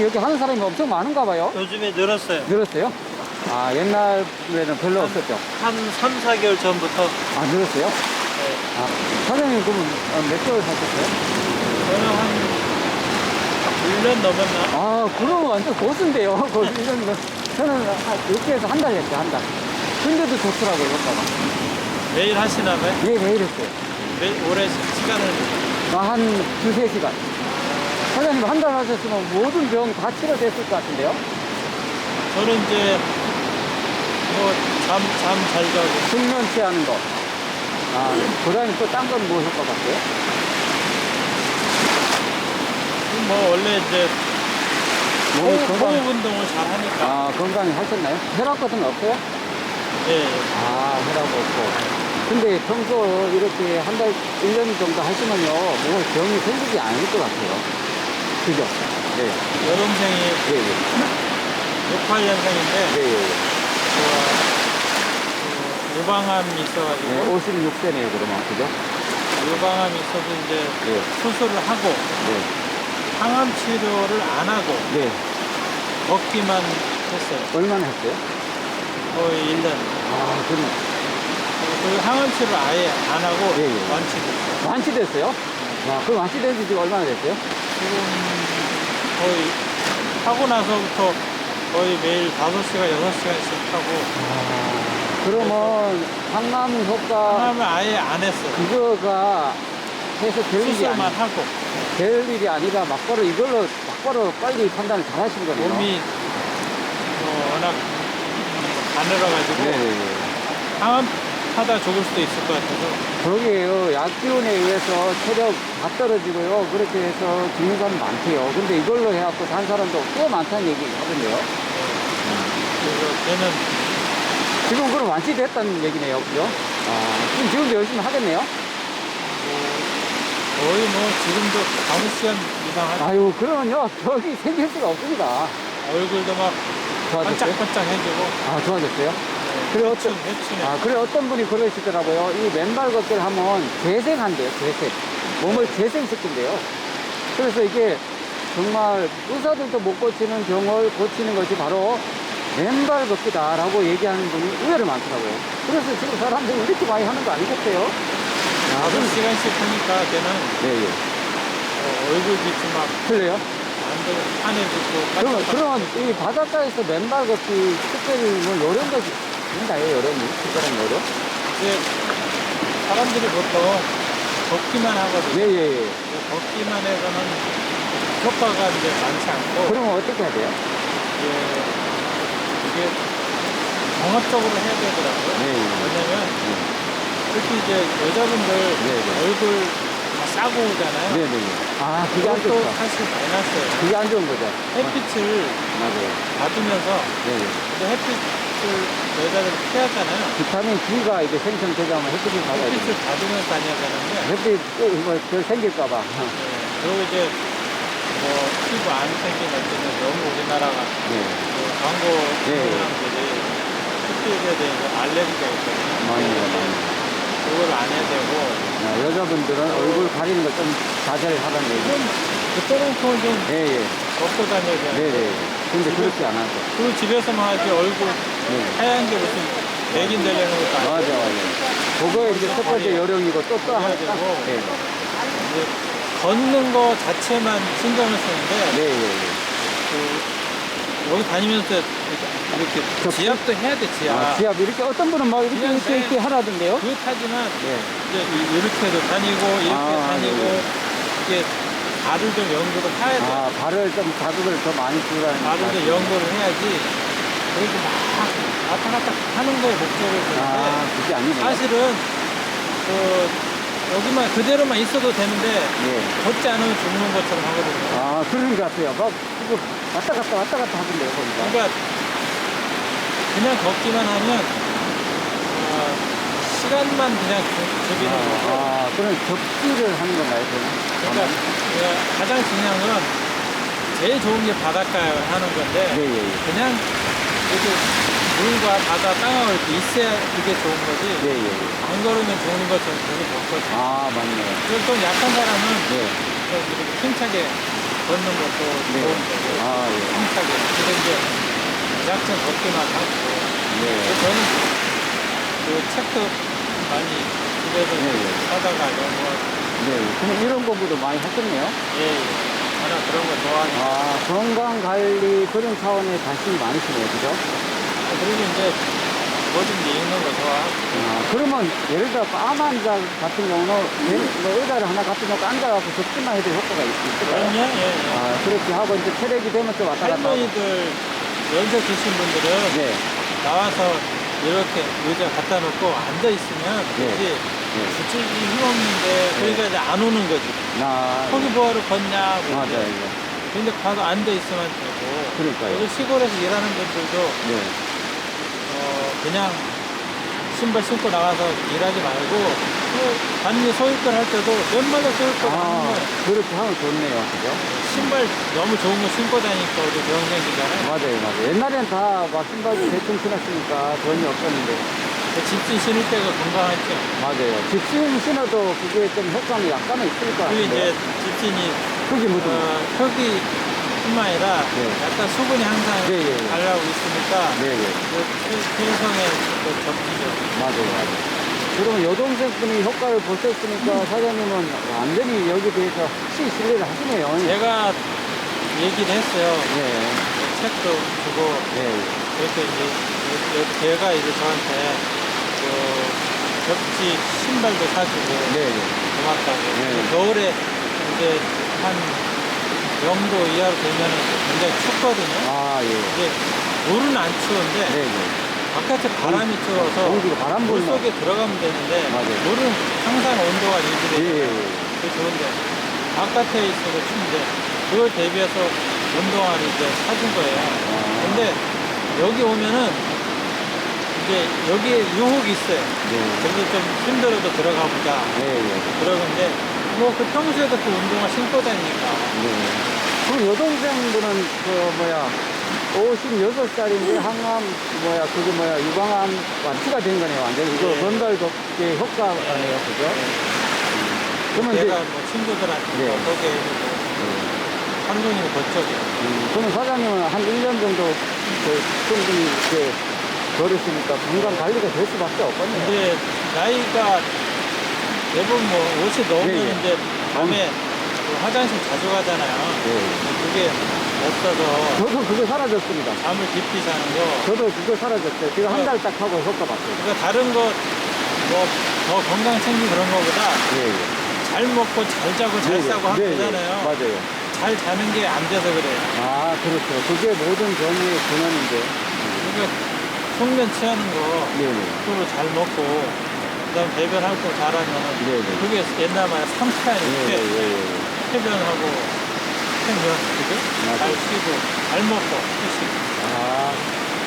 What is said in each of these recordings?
이렇게 하는 사람이 엄청 많은가 봐요. 요즘에 늘었어요. 늘었어요? 아, 옛날에는 별로 없었죠. 한 3, 4개월 전부터 아, 늘었어요? 네. 아, 사장님 그러면 어, 몇 개월 사셨어요? 저는 한 1년 넘었나? 아, 그럼 완전 고수인데요. 거. 저는 한 6개에서 한 달 했어요, 한 달. 근데도 좋더라고요, 효과가. 매일 하시나 봐요? 예, 매일 했어요. 매, 오래 시- 시간을 아, 한 두세 시간. 사장님 한달 하셨으면 모든 병다 치료됐을 것 같은데요? 저는 이제 뭐잠 잠 잘 자고 숙면 취하는 거. 아, 그 다음에 또딴건뭐 효과 같아요? 뭐 원래 이제 몸이 호흡, 건강, 호흡 운동을 잘 하니까 아, 건강히 하셨나요? 혈압 같은 거 없어요? 예, 예. 아, 혈압 없고. 근데 평소 이렇게 한 달, 1년 정도 하시면요, 몸에 병이 생기지 않을 것 같아요. 그죠? 네. 여동생이 예, 예. 68년생인데 예, 예. 그 유방암이 예. 있어가지고 네, 56세네요, 그러면. 그죠? 유방암이 있어서 이제 예. 수술을 하고 네. 항암 치료를 안 하고 네. 먹기만 했어요. 얼마나 했어요? 거의 1년. 아, 그럼 그 항암 치료를 아예 안 하고 예, 예. 완치됐어요. 완치됐어요? 아, 그럼 완치된 지 지금 얼마나 됐어요? 지금 거의 하고 나서부터 거의 매일 5시간, 6시간씩 하고 그러면 항암 효과 항암을 아예 안 했어요. 그거가 해서 될 일이 수술만 아니, 하고 될 일이 아니라 막바로 이걸로 막바로 빨리 판단을 잘 하신 거네요. 몸이 어, 워낙 가늘어가지고 네 네네. 항암 하다 죽을 수도 있을 것 같아서 그러게요. 약 기운에 의해서 체력 다 떨어지고요. 그렇게 해서 죽는 사람 많대요. 근데 이걸로 해갖고 산 사람도 꽤 많다는 얘기 하던데요. 그래서 걔는 지금 그럼 완치됐다는 얘기네요. 그죠? 아, 지금 지금도 열심히 하겠네요. 거의 뭐 지금도 5시간 이상 하 아유, 그러면요. 벽이 생길 수가 없습니다. 얼굴도 막 좋아졌어요? 반짝반짝 해지고 아, 좋아졌어요? 그래, 어떤, 아, 그래, 어떤 분이 그러시더라고요. 이 맨발 걷기를 하면 재생한대요, 재생. 몸을 재생시킨대요. 그래서 이게 정말 의사들도 못 고치는 병을 고치는 것이 바로 맨발 걷기다라고 얘기하는 분이 의외로 많더라고요. 그래서 지금 사람들이 이렇게 많이 하는 거 아니겠어요? 아, 그럼, 5시간씩 하니까 걔는 네, 예. 어, 얼굴 빛이 막 틀려요? 완전 환해지고 그러면, 반짝반짝. 그러면 이 바닷가에서 맨발 걷기 특별히 뭐 요런 것이 있나요, 요런이? 특별한 요령? 이제 사람들이 보통 걷기만 하거든요. 예, 예, 예. 걷기만 해서는 효과가 이제 많지 않고 그러면 어떻게 해야 돼요? 이게, 이게 종합적으로 해야 되더라고요. 네, 예. 왜냐면 특히 이제 여자분들 네, 네. 얼굴 다 싸고 오잖아요. 네네. 아, 그게 안 그것도 좋죠. 사실 마이너스예요. 그게 안 좋은 거죠. 햇빛을 맞아요. 받으면서 네. 근데 햇빛 을 여자들 피하잖아요. 비타민 D가 이제 생성되려면 햇빛을 받아야 햇빛을 돼요. 받으면서 다녀야 되는데 햇빛 또 이거 별 생길까봐. 네. 그리고 이제 뭐 피부 안 생기는 때는 너무 우리나라가 네. 그 광고 네. 사람들이 햇빛에 대해서 알레르기가 있거든요. 많이 많이. 그걸 안 해야 되고 아, 여자분들은 얼굴 가리는 걸 좀 자제를 하라는 얘기. 좀 그때만큼은 좀 예, 예. 벗고 다녀야 돼요. 네네. 근데 그렇지 않아서. 그리고 집에서만 이렇게 얼굴 네. 하얀 게 무슨 백인 되려는 것도 아니고 맞아, 맞아. 그거에 이제 첫 번째 요령이고 또 또 하나. 되고. 네. 이제 걷는 거 자체만 신경을 쓰는데 네, 예, 예. 그 여기 다니면서 이렇게 저- 지압도 해야 돼 지압. 아, 지압 이렇게 어떤 분은 막 이렇게 그냥 이렇게, 내- 이렇게 하라던데요? 그렇다지만 네. 이제 이- 이렇게도 다니고 이렇게 아, 다니고 네. 이게 발을 좀 연구를 해야 돼. 아, 발을 좀 자극을 더 많이 주라는. 발을 좀. 연구를 해야지. 그렇게 막 왔다 갔다 하는 거에 목적을 두는데 아, 그게 아니네요. 사실은 그 여기만 그대로만 있어도 되는데 예. 걷지 않으면 죽는 것처럼 하거든요. 아, 그런 것 같아요. 막, 이거 왔다 갔다 왔다 갔다 하던데요, 보니까. 그러니까 그냥 걷기만 하면 어, 시간만 그냥 주- 죽이는 거고. 아, 그런 접기를 하는 건가요, 그러면? 그러니까 그 가장 중요한 건 제일 좋은 게 바닷가에 하는 건데 예, 예, 예. 그냥 이렇게 물과 바다 땅하고 이렇게 있어야 이게 좋은 거지. 예, 예, 예. 안 걸으면 죽는 것처럼 되게 좋거든요. 아, 맞네요. 그리고 좀 약한 사람은 네. 좀 이렇게 힘차게 걷는 것도 네. 좋은데 아, 예. 힘차게 근데 이제 작전 걷기만 하고 네. 저는 그 책도 많이 집에서 네, 네. 사다가 뭐 네. 그럼 이런 공부도 많이 하셨네요. 예, 예. 저는 그런 거 좋아하니까 아, 건강 관리 그런 차원에 관심이 많으시네요. 그죠? 그리고 이제 뭐든지 읽는 거 좋아하고 아, 그러면 예를 들어 암 환자 같은 경우는 내- 뭐 의자를 하나 갖다 놓고 앉아갖고 걷기만 해도 효과가 있- 있을까요? 예, 예, 예. 아, 그렇게 하고 이제 체력이 되면 또 왔다 갔다 하고. 할머니들 연세 드신 분들은 네. 나와서 이렇게 의자 갖다 놓고 앉아 있으면 네. 그지 네. 붙이기 힘없는데 그러니까 이제 안 오는 거지. 나, 거기 뭐하러 걷냐. 뭐 맞아요. 이제. 이거. 근데 가서 앉아 있으면 되고. 그러니까요. 여기 시골에서 일하는 분들도 네. 어, 그냥 신발 신고 나가서 일하지 말고 또 단위 소일걸 할 때도 소일걸 하는 아. 그렇게 하면 좋네요. 그죠? 신발 너무 좋은 거 신고 다니니까 우리 병 생기잖아요. 맞아요, 맞아요. 옛날엔 다 막 신발 대충 신었으니까 전혀 없었는데. 그 집진 신을 때가 건강하죠. 맞아요. 집신 신어도 그게 좀 효과는 약간은 있을 것 그리고 같은데. 이제 집진이 흙이 거. 어, 흙이뿐만 아니라 네. 약간 수분이 항상 네, 예, 예. 달라고 있으니까 네, 네. 그 태- 태성에 또 적기죠. 맞아요, 맞아요. 그러면 여동생분이 효과를 보셨으니까 사장님은 완전히 여기 대해서 확실히 신뢰를 하시네요. 제가 얘기를 했어요. 네. 책도 주고 네. 그렇게 이제 걔가 이제 저한테 그 접지 신발도 사주고 네. 네. 고맙다고. 네. 겨울에 이제 한 영도 이하로 되면 굉장히 춥거든요. 아, 예. 이제 물은 안 추운데 네. 네. 바깥에 바람이 추워서 공기가 바람 물. 속에 들어가면 되는데 맞아요. 물은 항상 온도가 예, 유지돼요. 예, 예. 그게 좋은데 바깥에 있어서 추운데 그걸 대비해서 운동화를 이제 사준 거예요. 아. 근데 여기 오면은 이제 여기에 유혹이 있어요. 네. 그래서 좀 힘들어도 들어가 보자. 네. 네. 그러는데 뭐 그 평소에도 그 운동화 신고 다니니까 네. 그 여동생분은 그 뭐야 56살인데 항암 뭐야 그게 뭐야 유방암 완치가 된 거네요 완전히 이거 네. 건달독의 효과네요 그죠? 그러면 이제 내가 뭐 친구들한테 네. 뭐 소개해주고 하루 종일 그쪽이에요. 음, 그러면 사장님은 한 1년 정도 그 충분히 이렇게 걸으시니까 건강 관리가 될 수밖에 없겠네요. 근데 나이가 대부분 뭐 50 넘으면 예, 예. 이제 밤에 그 화장실 자주 가잖아요. 네. 그게 없어서 저도 그거 사라졌습니다. 잠을 깊이 자는 거. 저도 그거 사라졌어요. 제가 한달 딱 하고 효과 봤어요. 그러니까 다른 거 뭐 더 건강 챙기 그런 거보다 예, 예. 잘 먹고 잘 자고 잘 네, 싸고 네, 하면 네, 네. 되잖아요. 맞아요. 잘 자는 게 안 돼서 그래요. 아, 그렇죠. 그게 모든 병의 근원인데. 그러니까 숙면 취하는 거 네네. 그거 잘 먹고 그다음 배변 활동 잘하면 네 네. 그게 옛날 말에 3차에 예, 이렇게 예, 예. 해변하고 생면 그죠? 잘 맞아요. 쉬고 잘 먹고 쉬시고 아,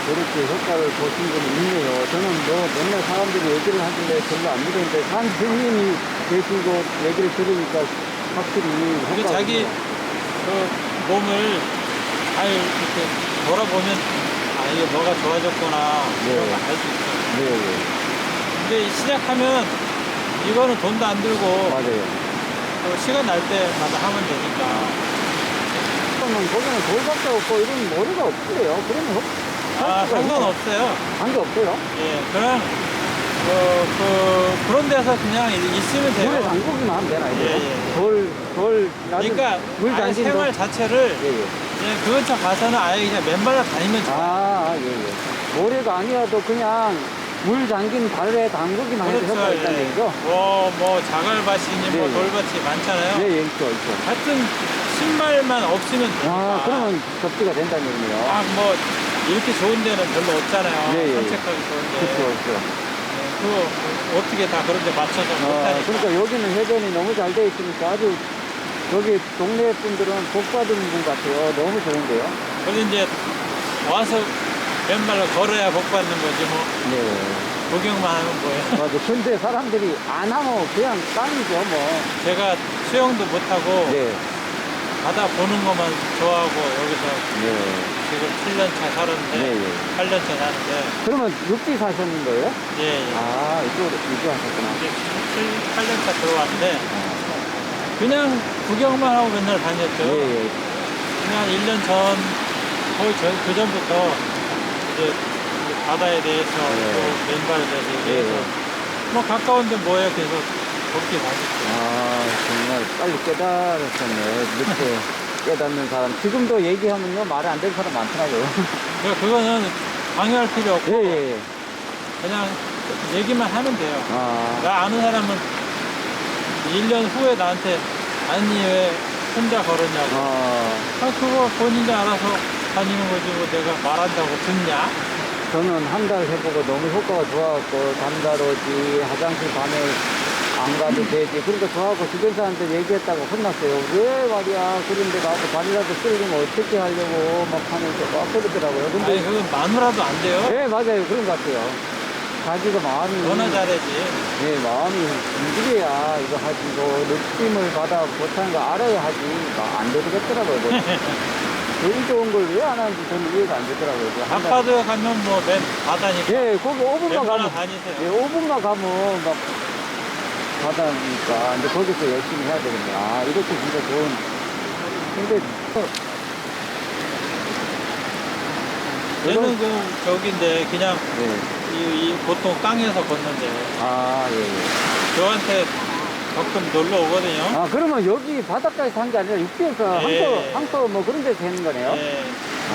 그렇게 효과를 보신 분이 있네요. 저는 뭐 맨날 사람들이 얘기를 하길래 별로 안 믿었는데, 산 증인이 계시고 얘기를 들으니까 확실히 그게 효과가 자기 있네요. 그 몸을 잘 이렇게 돌아보면 아 이게 뭐가 좋아졌구나 네. 이런 거알수 있어요. 네, 네. 근데 시작하면 이거는 돈도 안 들고 맞아요. 또 시간 날 때마다 하면 되니까 그러면 거기는 돌밖에 없고 이런 머리가 없어요. 그러면 효- 아? 상관없어요. 관계 없어요. 예, 그냥 어, 그 그런 데서 그냥 있으면 돼요. 물에 담그기만 하면 되나, 이거? 예, 예. 돌, 돌, 그러니까 물 아예 담긴 생활 돌. 자체를 예, 예. 그냥 그 근처 가서는 아예 그냥 맨발로 다니면 좋아요. 아, 예, 예. 모래가 아니어도 그냥 물 담긴 발에 담그기만 해도 효과가. 있다는 예. 얘기죠? 뭐, 뭐 자갈밭이니 뭐 네, 예. 돌밭이 많잖아요. 예, 예, 있죠, 있죠. 하여튼 신발만 없으면 되니까. 아, 그러면 접지가 된다는 얘기네요. 아, 뭐 이렇게 좋은 데는 별로 없잖아요. 예, 예. 산책하기 좋은데. 그렇죠, 그렇죠. 네, 그거 어떻게 다 그런 데 맞춰서 아, 못하니까. 그러니까 여기는 해변이 너무 잘 돼 있으니까 아주 여기 동네 분들은 복 받은 분 같아요. 너무 좋은데요? 그래서 이제 와서 맨발로 걸어야 복 받는 거지 뭐 네. 구경만 하면 뭐예요. 맞아. 근데 사람들이 안 하면 그냥 땀이죠, 뭐. 제가 수영도 못하고 네. 바다 보는 것만 좋아하고 여기서 네. 지금 7년 차 살았는데 네, 예. 8년 차 사는데 그러면 육지 사셨는 거예요? 예, 예. 아, 이거, 이거 하셨구나. 이제 7, 8년 차 들어왔는데 아, 그냥 구경만 하고 맨날 다녔죠. 예, 예. 그냥 1년 전, 거의 전, 그 전부터 이제 그 바다에 대해서 예. 또 맨발에 대해서 얘기해서 예. 뭐 가까운데 뭐야 계속 걷기 다녔죠. 아, 정말 빨리 깨달았었네. 늦게 깨닫는 사람. 지금도 얘기하면요, 말이 안 되는 사람 많더라고요. 그러니까 그거는 강요할 필요 없고 예, 예, 예. 그냥 얘기만 하면 돼요. 아, 나 아는 사람은 1년 후에 나한테 아니 왜 혼자 걸었냐고. 어, 아 그거 본인이 알아서 다니는 거지 뭐 내가 말한다고 듣냐? 저는 한 달 해보고 너무 효과가 좋아갖고, 잠자로지, 화장실 밤에 안 가도 되지. 그러니까 저하고 주변 사람한테 얘기했다고 혼났어요. 왜 말이야. 그런데 가서 발이라도 쓸리면 어떻게 하려고 막 하면서 막 그러더라고요. 아니 근데, 그건 마누라도 안 돼요. 네, 맞아요. 그런 것 같아요. 자기가 마음이. 너나 잘하지. 네, 마음이 움직여야 이거 하지, 뭐, 느낌을 받아 못하는 거 알아야 하지. 막 안 되겠더라고요. 뭐. 제일 좋은 걸 왜 안 하는지 저는 이해가 안 되더라고요. 그 한 달- 아파도 가면 뭐 맨 바다니까 예, 거기 5분만 웬만하면 가면, 다니세요. 예, 5분만 가면 막 바다니까. 근데 거기서 열심히 해야 되겠네. 아, 이렇게 진짜 좋은. 근데, 얘는 그 저기인데 그냥 예. 이, 이 보통 땅에서 걷는데 아, 예, 예. 저한테 가끔 놀러 오거든요. 아, 그러면 여기 바닷가에 산 게 아니라 육지에서 예. 항소, 항소 뭐 그런 데서 하는 거네요? 예,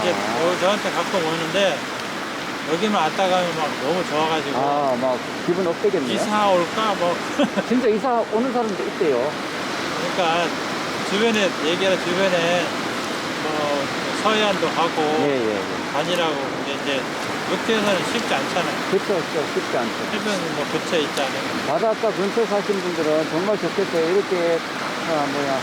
이제 아. 어, 저한테 가끔 오는데 여기만 왔다 가면 막 너무 좋아가지고 아, 막 기분 업되겠네요. 이사 올까 뭐 진짜 이사 오는 사람도 있대요. 그러니까 주변에 얘기하라 주변에 뭐 서해안도 가고 예, 예. 다니라고 근데 이제 육지에서는 쉽지 않잖아요. 그쵸, 그쵸. 쉽지 않죠. 해변은 뭐 근처에 있지 않아요. 바닷가 근처 사신 분들은 정말 좋겠어요. 이렇게, 아, 뭐야,